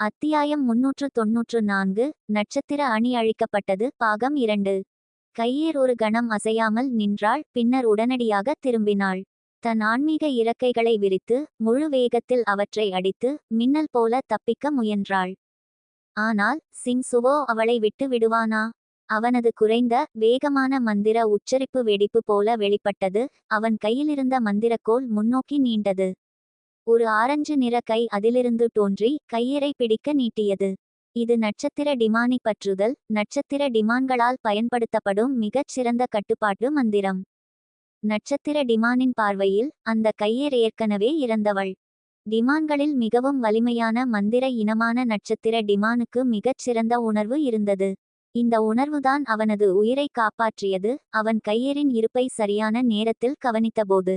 அத்தியாயம் முன்னூற்று தொன்னூற்று நான்கு நட்சத்திர அணி அழிக்கப்பட்டது பாகம் இரண்டு. கையேர் ஒரு கணம் அசையாமல் நின்றாள் பின்னர் உடனடியாக திரும்பினாள். தன் ஆன்மீக இறக்கைகளை விரித்து முழு வேகத்தில் அவற்றை அடித்து மின்னல் போல தப்பிக்க முயன்றாள். ஆனால் சிங் சுவோ அவளை விட்டு விடுவானா? அவனது குறைந்த வேகமான மந்திர உச்சரிப்பு வெடிப்பு போல வெளிப்பட்டது அவன் கையிலிருந்த மந்திரக்கோல் முன்னோக்கி நீண்டது. ஒரு ஆரஞ்சு நிற கை அதிலிருந்து தோன்றி கையரை பிடிக்க நீட்டியது. இது நட்சத்திர டிமானி பற்றுதல் நட்சத்திர டிமான்களால் பயன்படுத்தப்படும் மிகச் சிறந்த கட்டுப்பாட்டு மந்திரம். நட்சத்திர டிமானின் பார்வையில் அந்த கையர் ஏற்கனவே இறந்தவள். டிமான்களில் மிகவும் வலிமையான மந்திர இனமான நட்சத்திர டிமானுக்கு மிகச் சிறந்த உணர்வு இருந்தது. இந்த உணர்வுதான் அவனது உயிரை காப்பாற்றியது அவன் கையரின் இருப்பை சரியான நேரத்தில் கவனித்தபோது.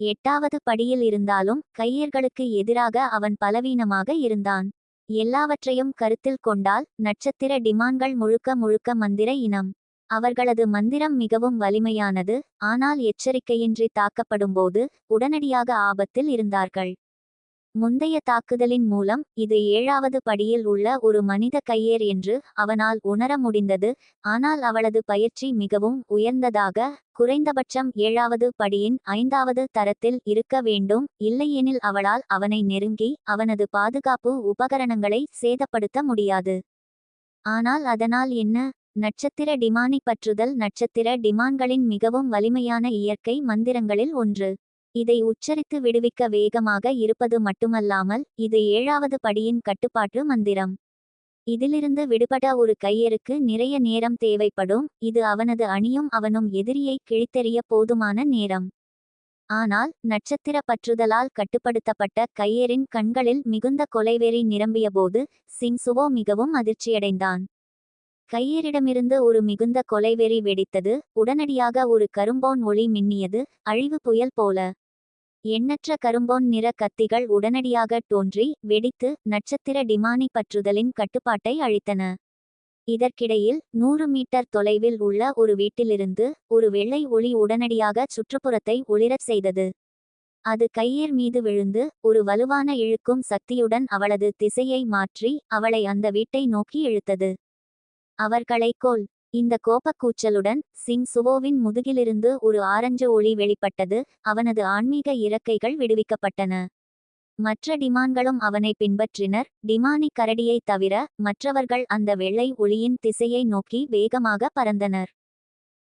எட்டாவது படியில் இருந்தாலும் கையர்களுக்கு எதிராக அவன் பலவீனமாக இருந்தான். எல்லாவற்றையும் கருத்தில் கொண்டால் நட்சத்திர டிமான்கள் முழுக்க முழுக்க மந்திர இனம். அவர்களது மந்திரம் மிகவும் வலிமையானது ஆனால் எச்சரிக்கையின்றி தாக்கப்படும்போது உடனடியாக ஆபத்தில் இருந்தார்கள். முந்தைய தாக்குதலின் மூலம் இது ஏழாவது படியில் உள்ள ஒரு மனித கையேர் என்று அவனால் உணர முடிந்தது. ஆனால் அவளது பயிற்சி மிகவும் உயர்ந்ததாக குறைந்தபட்சம் ஏழாவது படியின் ஐந்தாவது தரத்தில் இருக்க வேண்டும். இல்லையெனில் அவளால் அவனை நெருங்கி அவனது பாதுகாப்பு உபகரணங்களை சேதப்படுத்த முடியாது. ஆனால் அதனால் என்ன? நட்சத்திர டிமானி பற்றுதல் நட்சத்திர டிமான்களின் மிகவும் வலிமையான இயற்கை மந்திரங்களில் ஒன்று. இதை உச்சரித்து விடுவிக்க வேகமாக இருப்பது மட்டுமல்லாமல் இது ஏழாவது படியின் கட்டுப்பாட்டு மந்திரம். இதிலிருந்து விடுபட ஒரு கையருக்கு நிறைய நேரம் தேவைப்படும் இது அவனது அணியும் அவனும் எதிரியை கிழித்தெறிய போதுமான நேரம். ஆனால் நட்சத்திர பற்றுதலால் கட்டுப்படுத்தப்பட்ட கையரின் கண்களில் மிகுந்த கொலைவெறி நிரம்பியபோது சிங் சுவோ மிகவும் அதிர்ச்சியடைந்தான். கையரிடமிருந்து ஒரு மிகுந்த கொலைவெறி வெடித்தது உடனடியாக ஒரு கரும்போன் ஒளி மின்னியது அழிவு புயல் போல. எண்ணற்ற கரும்போன் நிற கத்திகள் உடனடியாக தோன்றி வெடித்து நட்சத்திர டிமானி பற்றுதலின் கட்டுப்பாட்டை அழித்தன. இதற்கிடையில் நூறு மீட்டர் தொலைவில் உள்ள ஒரு வீட்டிலிருந்து ஒரு வெள்ளை ஒளி உடனடியாக சுற்றுப்புறத்தை ஒளிரச் செய்தது. அது கையேர் மீது விழுந்து ஒரு வலுவான இழுக்கும் சக்தியுடன் அவளது திசையை மாற்றி அவளை அந்த வீட்டை நோக்கி இழுத்தது. அவர்களை கொல். இந்த கோபக்கூச்சலுடன் சிங் சுவோவின் முதுகிலிருந்து ஒரு ஆரஞ்சு ஒளி வெளிப்பட்டது அவனது ஆன்மீக இறக்கைகள் விடுவிக்கப்பட்டன. மற்ற டிமான்களும் அவனை பின்பற்றினர். டிமானி கரடியை தவிர மற்றவர்கள் அந்த வெள்ளை ஒளியின் திசையை நோக்கி வேகமாக பறந்தனர்.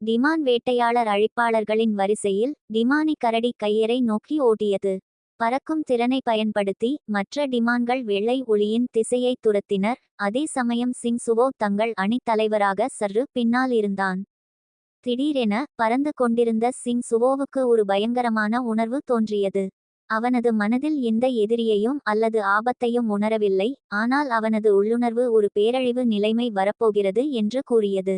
டிமான் வேட்டையாளர் அழிப்பாளர்களின் வரிசையில் டிமானி கரடி கையரை நோக்கி ஓட்டியது பறக்கும் திறனை பயன்படுத்தி மற்ற டிமான்கள் வெள்ளை ஒளியின் திசையை துரத்தினர். அதே சமயம் சிங் சுவோ தங்கள் அணித் தலைவராக சற்று பின்னால் இருந்தான். திடீரென பறந்து கொண்டிருந்த சிங் சுவோவுக்கு ஒரு பயங்கரமான உணர்வு தோன்றியது. அவனது மனதில் எந்த எதிரியையும் அல்லது ஆபத்தையும் உணரவில்லை. ஆனால் அவனது உள்ளுணர்வு ஒரு பேரழிவு நிலைமை வரப்போகிறது என்று கூறியது.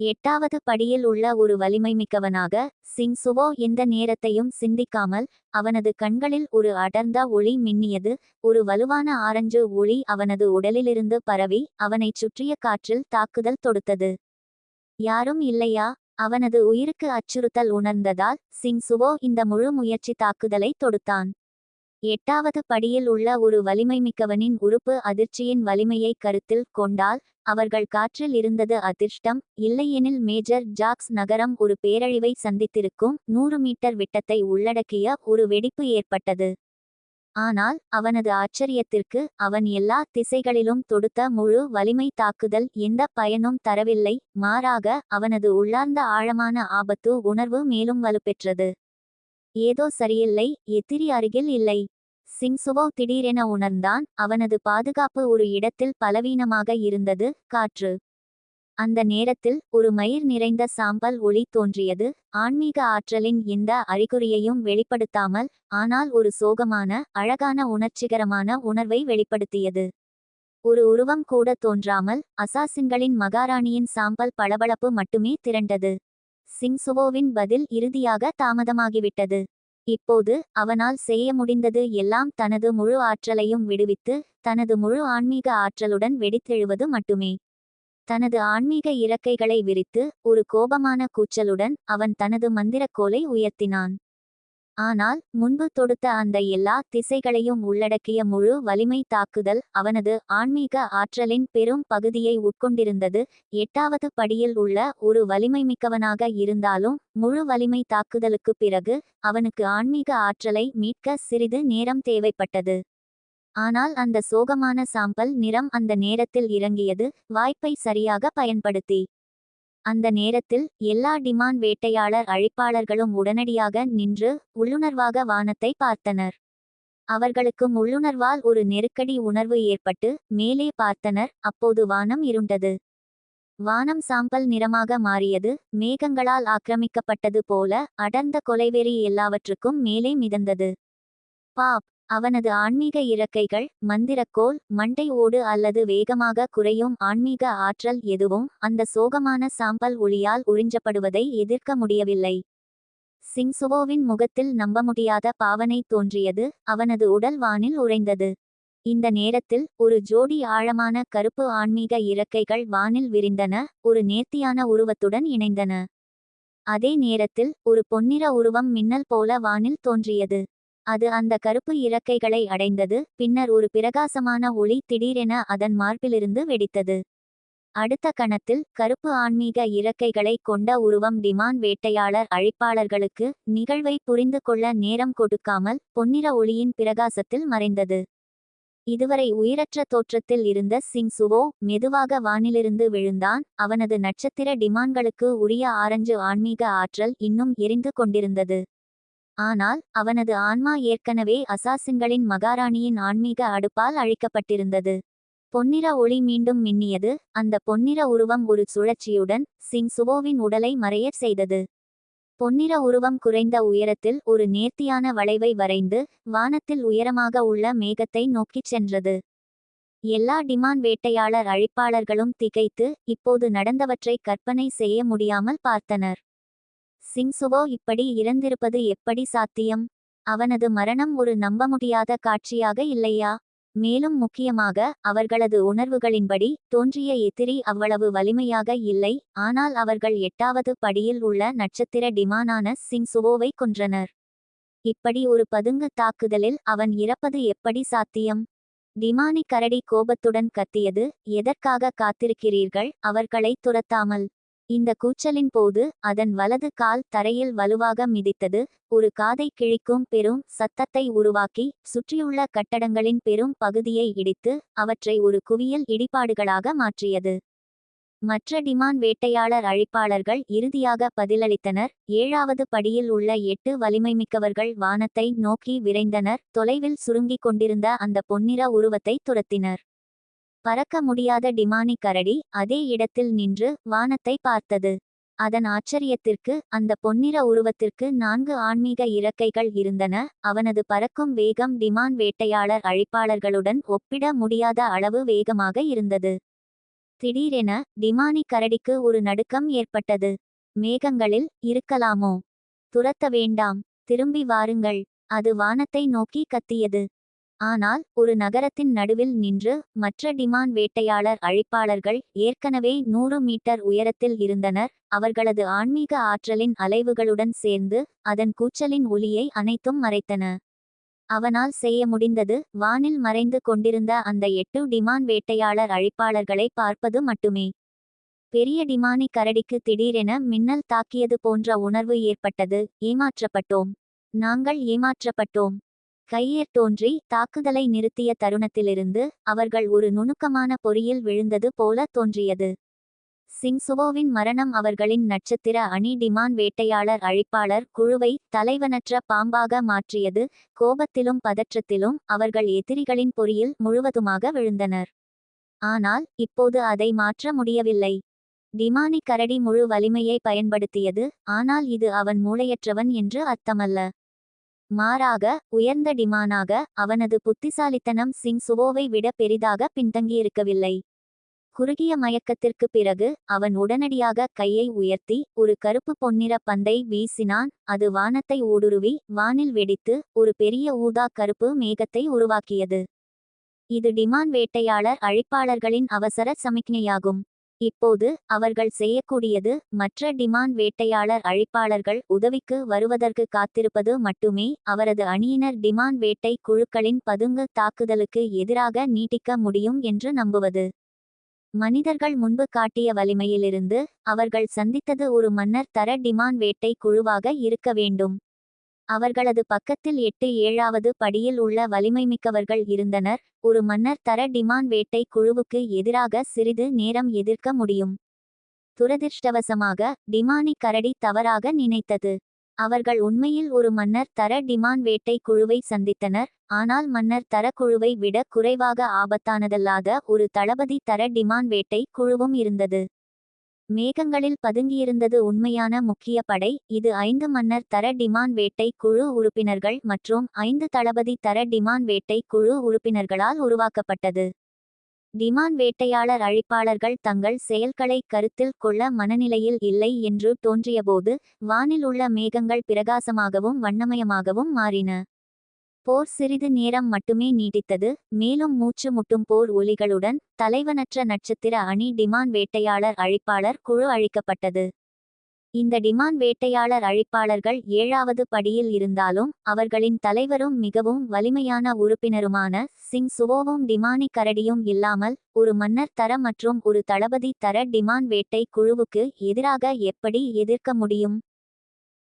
எட்டாவது படியில் உள்ள ஒரு வலிமை மிக்கவனாக சிங் சுவோ எந்த நேரத்தையும் சிந்திக்காமல் அவனது கண்களில் ஒரு அடர்ந்த ஒளி மின்னியது ஒரு வலுவான ஆரஞ்சு ஒளி அவனது உடலிலிருந்து பரவி அவனைச் சுற்றிய காற்றில் தாக்குதல் தொடுத்தது. யாரும் இல்லையா அவனது உயிருக்கு அச்சுறுத்தல் உணர்ந்ததால் சிங் சுவோ இந்த முழு முயற்சி தாக்குதலை தொடுத்தான். எட்டாவது படியில் உள்ள ஒரு வலிமைமிக்கவனின் உறுப்பு அதிர்ச்சியின் வலிமையை கருத்தில் கொண்டால் அவர்கள் காற்றில் இருந்தது அதிர்ஷ்டம் இல்லையெனில் மேஜர் ஜாக்ஸ் நகரம் ஒரு பேரழிவை சந்தித்திருக்கும் நூறு மீட்டர் விட்டத்தை உள்ளடக்கிய ஒரு வெடிப்பு ஏற்பட்டது. ஆனால் அவனது ஆச்சரியத்திற்கு அவன் எல்லா திசைகளிலும் தொடுத்த முழு வலிமை தாக்குதல் எந்த பயனும் தரவில்லை மாறாக அவனது உள்ளார்ந்த ஆழமான ஆபத்து உணர்வு மேலும் வலுப்பெற்றது. ஏதோ சரியில்லை எதிரி அருகில் இல்லை. சிங்சுவோ திடீரென உணர்ந்தான் அவனது பாதுகாப்பு ஒரு இடத்தில் பலவீனமாக இருந்தது காற்று. அந்த நேரத்தில் ஒரு மயிர் நிறைந்த சாம்பல் ஒளி தோன்றியது ஆன்மீக ஆற்றலின் எந்த அறிகுறியையும் வெளிப்படுத்தாமல் ஆனால் ஒரு சோகமான அழகான உணர்ச்சிகரமான உணர்வை வெளிப்படுத்தியது. ஒரு உருவம் கூட தோன்றாமல் அசாசின்களின் மகாராணியின் சாம்பல் பளபளப்பு மட்டுமே திரண்டது. சிங்சுவோவின் பதில் இறுதியாக தாமதமாகிவிட்டது. இப்போது அவனால் செய்ய முடிந்தது எல்லாம் தனது முழு ஆற்றலையும் விடுவித்து தனது முழு ஆன்மீக ஆற்றலுடன் வெடித்தெழுவது மட்டுமே. தனது ஆன்மீக இறக்கைகளை விரித்து ஒரு கோபமான கூச்சலுடன் அவன் தனது மந்திரக்கோலை உயர்த்தினான். ஆனால் முன்பு தொடுத்த அந்த எல்லா திசைகளையும் உள்ளடக்கிய முழு வலிமை தாக்குதல் அவனது ஆன்மீக ஆற்றலின் பெரும் பகுதியை உட்கொண்டிருந்தது. எட்டாவது படியில் உள்ள ஒரு வலிமைமிக்கவனாக இருந்தாலும் முழு வலிமை தாக்குதலுக்குப் பிறகு அவனுக்கு ஆன்மீக ஆற்றலை மீட்க சிறிது நேரம் தேவைப்பட்டது. ஆனால் அந்த சோகமான சாம்பல் நிறம் அந்த நேரத்தில் இறங்கியது வாய்ப்பை சரியாக பயன்படுத்தி. அந்த நேரத்தில் எல்லா டிமான் வேட்டையாளர் அழிப்பாளர்களும் உடனடியாக நின்று உள்ளுணர்வாக வானத்தை பார்த்தனர். அவர்களுக்கும் உள்ளுணர்வால் ஒரு நெருக்கடி உணர்வு ஏற்பட்டு மேலே பார்த்தனர். அப்போது வானம் இருண்டது. வானம் சாம்பல் நிறமாக மாறியது. மேகங்களால் ஆக்கிரமிக்கப்பட்டது போல அடர்ந்த கொலைவெறி எல்லாவற்றுக்கும் மேலே மிதந்தது. பாப்! அவனது ஆன்மீக இறக்கைகள் மந்திரக்கோல் மண்டை ஓடு அல்லது வேகமாக குறையும் ஆன்மீக ஆற்றல் எதுவும் அந்த சோகமான சாம்பல் ஒளியால் உறிஞ்சப்படுவதை எதிர்க்க முடியவில்லை. சிங்சுவோவின் முகத்தில் நம்ப முடியாத பாவனை தோன்றியது அவனது உடல் வானில் உறைந்தது. இந்த நேரத்தில் ஒரு ஜோடி ஆழமான கருப்பு ஆன்மீக இறக்கைகள் வானில் விரிந்தன ஒரு நேர்த்தியான உருவத்துடன் இணைந்தன. அதே நேரத்தில் ஒரு பொன்னிற உருவம் மின்னல் போல வானில் தோன்றியது. அது அந்த கருப்பு இறக்கைகளை அடைந்தது பின்னர் ஒரு பிரகாசமான ஒளி திடீரென அதன் மார்பிலிருந்து வெடித்தது. அடுத்த கணத்தில் கருப்பு ஆன்மீக இறக்கைகளை கொண்ட உருவம் டிமான் வேட்டையாளர் அழைப்பாளர்களுக்கு நிகழ்வை புரிந்து கொள்ள நேரம் கொடுக்காமல் பொன்னிற ஒளியின் பிரகாசத்தில் மறைந்தது. இதுவரை உயிரற்ற தோற்றத்தில் இருந்த சிங் சுவோ மெதுவாக வானிலிருந்து விழுந்தான். அவனது நட்சத்திர டிமான்களுக்கு உரிய ஆரஞ்சு ஆன்மீக ஆற்றல் இன்னும் எரிந்து கொண்டிருந்தது. ஆனால் அவனது ஆன்மா ஏற்கனவே அசாசின்களின் மகாராணியின் ஆன்மீக அடுப்பால் அழிக்கப்பட்டிருந்தது. பொன்னிற ஒளி மீண்டும் மின்னியது அந்த பொன்னிற உருவம் ஒரு சுழற்சியுடன் சிங் சுவோவின் உடலை மறையச் செய்தது. பொன்னிற உருவம் குறைந்த உயரத்தில் ஒரு நேர்த்தியான வளைவை வரைந்து வானத்தில் உயரமாக உள்ள மேகத்தை நோக்கிச் சென்றது. எல்லா டிமான் வேட்டையாளர் அழிப்பாளர்களும் திகைத்து இப்போது நடந்தவற்றை கற்பனை செய்ய முடியாமல் பார்த்தனர். சிங்சுவோ இப்படி இறந்திருப்பது எப்படி சாத்தியம்? அவனது மரணம் ஒரு நம்ப முடியாத காட்சியாக இல்லையா? மேலும் முக்கியமாக அவர்களது உணர்வுகளின்படி தோன்றிய எதிரி அவ்வளவு வலிமையாக இல்லை ஆனால் அவர்கள் எட்டாவது படியில் உள்ள நட்சத்திர டிமானான சிங்சுவோவை கொன்றனர். இப்படி ஒரு பதுங்கு தாக்குதலில் அவன் இறப்பது எப்படி சாத்தியம்? டிமானி கரடி கோபத்துடன் கத்தியது எதற்காக காத்திருக்கிறீர்கள்? அவர்களை துரத்தாமல். இந்த கூச்சலின் போது அதன் வலது கால் தரையில் வலுவாக மிதித்தது ஒரு காதை கிழிக்கும் பெரும் சத்தத்தை உருவாக்கி சுற்றியுள்ள கட்டடங்களின் பெரும் பகுதியை இடித்து அவற்றை ஒரு குவியல் இடிபாடுகளாக மாற்றியது. மற்ற டிமான் வேட்டையாளர் அழிப்பாளர்கள் இறுதியாக பதிலளித்தனர். ஏழாவது படியில் உள்ள எட்டு வலிமைமிக்கவர்கள் வானத்தை நோக்கி விரைந்தனர். தொலைவில் சுருங்கிக் கொண்டிருந்த அந்த பொன்னிற உருவத்தை துரத்தினர். பறக்க முடியாத டிமானி கரடி அதே இடத்தில் நின்று வானத்தை பார்த்தது. அதன் ஆச்சரியத்திற்கு அந்த பொன்னிற உருவத்திற்கு நான்கு ஆன்மீக இறக்கைகள் இருந்தன. அவனது பறக்கும் வேகம் டிமான் வேட்டையாளர் அழிப்பாளர்களுடன் ஒப்பிட முடியாத அளவு வேகமாக இருந்தது. திடீரென டிமானி கரடிக்கு ஒரு நடுக்கம் ஏற்பட்டது. மேகங்களில் இருக்கலாமோ? துரத்த வேண்டாம். திரும்பி வாருங்கள். அது வானத்தை நோக்கி கத்தியது. ஆனால் ஒரு நகரத்தின் நடுவில் நின்று மற்ற டிமான் வேட்டையாளர் அழிப்பாளர்கள் ஏற்கனவே நூறு மீட்டர் உயரத்தில் இருந்தனர். அவர்களது ஆன்மீக ஆற்றலின் அலைவுகளுடன் சேர்ந்து அதன் கூச்சலின் ஒளியை அனைத்தும் மறைத்தன. அவனால் செய்ய முடிந்தது வானில் மறைந்து கொண்டிருந்த அந்த எட்டு டிமான் வேட்டையாளர் அழிப்பாளர்களை பார்ப்பது மட்டுமே. பெரிய டிமானி கரடிக்கு திடீரென மின்னல் தாக்கியது போன்ற உணர்வு ஏற்பட்டது. ஏமாற்றப்பட்டோம். நாங்கள் ஏமாற்றப்பட்டோம். கையேர் தோன்றி தாக்குதலை நிறுத்திய தருணத்திலிருந்து அவர்கள் ஒரு நுணுக்கமான பொறியில் விழுந்தது போல தோன்றியது. சிங்சுவோவின் மரணம் அவர்களின் நட்சத்திர அணி டிமான் வேட்டையாளர் அழிப்பாளர் குழுவை தலைவனற்ற பாம்பாக மாற்றியது. கோபத்திலும் பதற்றத்திலும் அவர்கள் எதிரிகளின் பொறியில் முழுவதுமாக விழுந்தனர். ஆனால் இப்போது அதை மாற்ற முடியவில்லை. டிமானி கரடி முழு வலிமையை பயன்படுத்தியது. ஆனால் இது அவன் மூளையற்றவன் என்று அர்த்தமல்ல. மாறாக உயர்ந்த டிமானாக அவனது புத்திசாலித்தனம் சிங் சுவோவை விட பெரிதாக பின்தங்கியிருக்கவில்லை. குறுகிய மயக்கத்திற்கு பிறகு அவன் உடனடியாக கையை உயர்த்தி ஒரு கருப்பு பொன்னிற பந்தை வீசினான் அது வானத்தை ஊடுருவி வானில் வெடித்து ஒரு பெரிய ஊதா கருப்பு மேகத்தை உருவாக்கியது. இது டிமான் வேட்டையாளர் அழிப்பாளர்களின் அவசர சமிக்ஞையாகும். இப்போது அவர்கள் செய்யக்கூடியது மற்ற டிமான் வேட்டையாளர் அழிப்பாளர்கள் உதவிக்கு வருவதற்கு காத்திருப்பது மட்டுமே அவரது அணியினர் டிமான் வேட்டை குழுக்களின் பதுங்கு தாக்குதலுக்கு எதிராக நீட்டிக்க முடியும் என்று நம்புவது. மனிதர்கள் முன்பு காட்டிய வலிமையிலிருந்து அவர்கள் சந்தித்தது ஒரு மன்னர் தர டிமான் வேட்டை குழுவாக இருக்க வேண்டும். அவர்களது பக்கத்தில் எட்டு ஏழாவது படியில் உள்ள வலிமைமிக்கவர்கள் இருந்தனர். ஒரு மன்னர் தர டிமான் வேட்டை குழுவுக்கு எதிராக சிறிது நேரம் எதிர்க்க முடியும். துரதிர்ஷ்டவசமாக டிமானி கரடி தவறாக நினைத்தது. அவர்கள் உண்மையில் ஒரு மன்னர் தர டிமான் வேட்டை குழுவை சந்தித்தனர். ஆனால் மன்னர் தர குழுவை விட குறைவாக ஆபத்தானதல்லாத ஒரு தளபதி தர டிமான் வேட்டை குழுவும் இருந்தது. மேகங்களில் பதுங்கியிருந்தது உண்மையான முக்கிய படை. இது ஐந்து மன்னர் தர டிமான் வேட்டை குழு உறுப்பினர்கள் மற்றும் ஐந்து தளபதி தர டிமான் வேட்டை குழு உறுப்பினர்களால் உருவாக்கப்பட்டது. டிமான் வேட்டையாளர் அழிப்பாளர்கள் தங்கள் செயல்களை கருத்தில் கொள்ள மனநிலையில் இல்லை என்று தோன்றியபோது வானில் உள்ள மேகங்கள் பிரகாசமாகவும் வண்ணமயமாகவும் மாறின. போர் சிறிது நேரம் மட்டுமே நீடித்தது. மேலும் மூச்சு முட்டும் போர் ஒலிகளுடன் தலைவனற்ற நட்சத்திர அணி டிமான் வேட்டையாளர் அழிப்பாளர் குழு அழிக்கப்பட்டது. இந்த டிமான் வேட்டையாளர் அழிப்பாளர்கள் ஏழாவது படியில் இருந்தாலும் அவர்களின் தலைவரும் மிகவும் வலிமையான உறுப்பினருமான சிங் சுவோவும் டிமானி கரடியும் இல்லாமல் ஒரு மன்னர் தர மற்றும் ஒரு தளபதி தர டிமான் வேட்டை குழுவுக்கு எதிராக எப்படி எதிர்க்க முடியும்?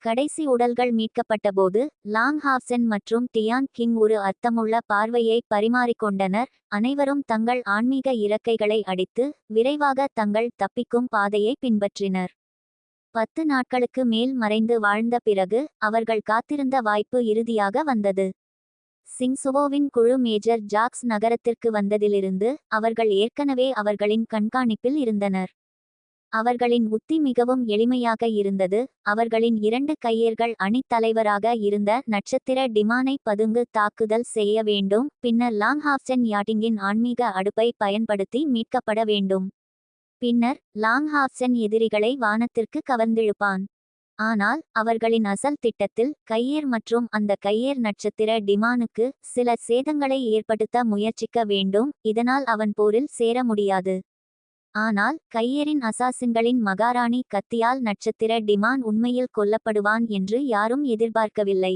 கடைசி உடல்கள் மீட்கப்பட்டபோது லாங் ஹாப்சன் மற்றும் டியான் கிங் ஒரு அர்த்தமுள்ள பார்வையை பரிமாறிக்கொண்டனர். அனைவரும் தங்கள் ஆன்மீக இறக்கைகளை அடித்து விரைவாக தங்கள் தப்பிக்கும் பாதையை பின்பற்றினர். பத்து நாட்களுக்கு மேல் மறைந்து வாழ்ந்த பிறகு அவர்கள் காத்திருந்த வாய்ப்பு இறுதியாக வந்தது. சிங்சுவோவின் குழு மேஜர் ஜாக்ஸ் நகரத்திற்கு வந்ததிலிருந்து அவர்கள் ஏற்கனவே அவர்களின் கண்காணிப்பில் இருந்தனர். அவர்களின் உத்தி மிகவும் எளிமையாக இருந்தது. அவர்களின் இரண்டு கையர்கள் அணித் தலைவராக இருந்த நட்சத்திர டிமானை பதுங்கு தாக்குதல் செய்ய வேண்டும். பின்னர் லாங்ஹாப்சன் யாட்டிங்கின் ஆன்மீக அடுப்பை பயன்படுத்தி மீட்கப்பட வேண்டும். பின்னர் லாங்ஹாப்சன் எதிரிகளை வானத்திற்கு கவர்ந்திழுப்பான். ஆனால் அவர்களின் அசல் திட்டத்தில் கையேர் மற்றும் அந்த கையேர் நட்சத்திர டிமானுக்கு சில சேதங்களை ஏற்படுத்த முயற்சிக்க வேண்டும். இதனால் அவன் போரில் சேர முடியாது. ஆனால் கையேரின் அசாசின்களின் மகாராணி கத்தியால் நட்சத்திர டிமான் உண்மையில் கொல்லப்படுவான் என்று யாரும் எதிர்பார்க்கவில்லை.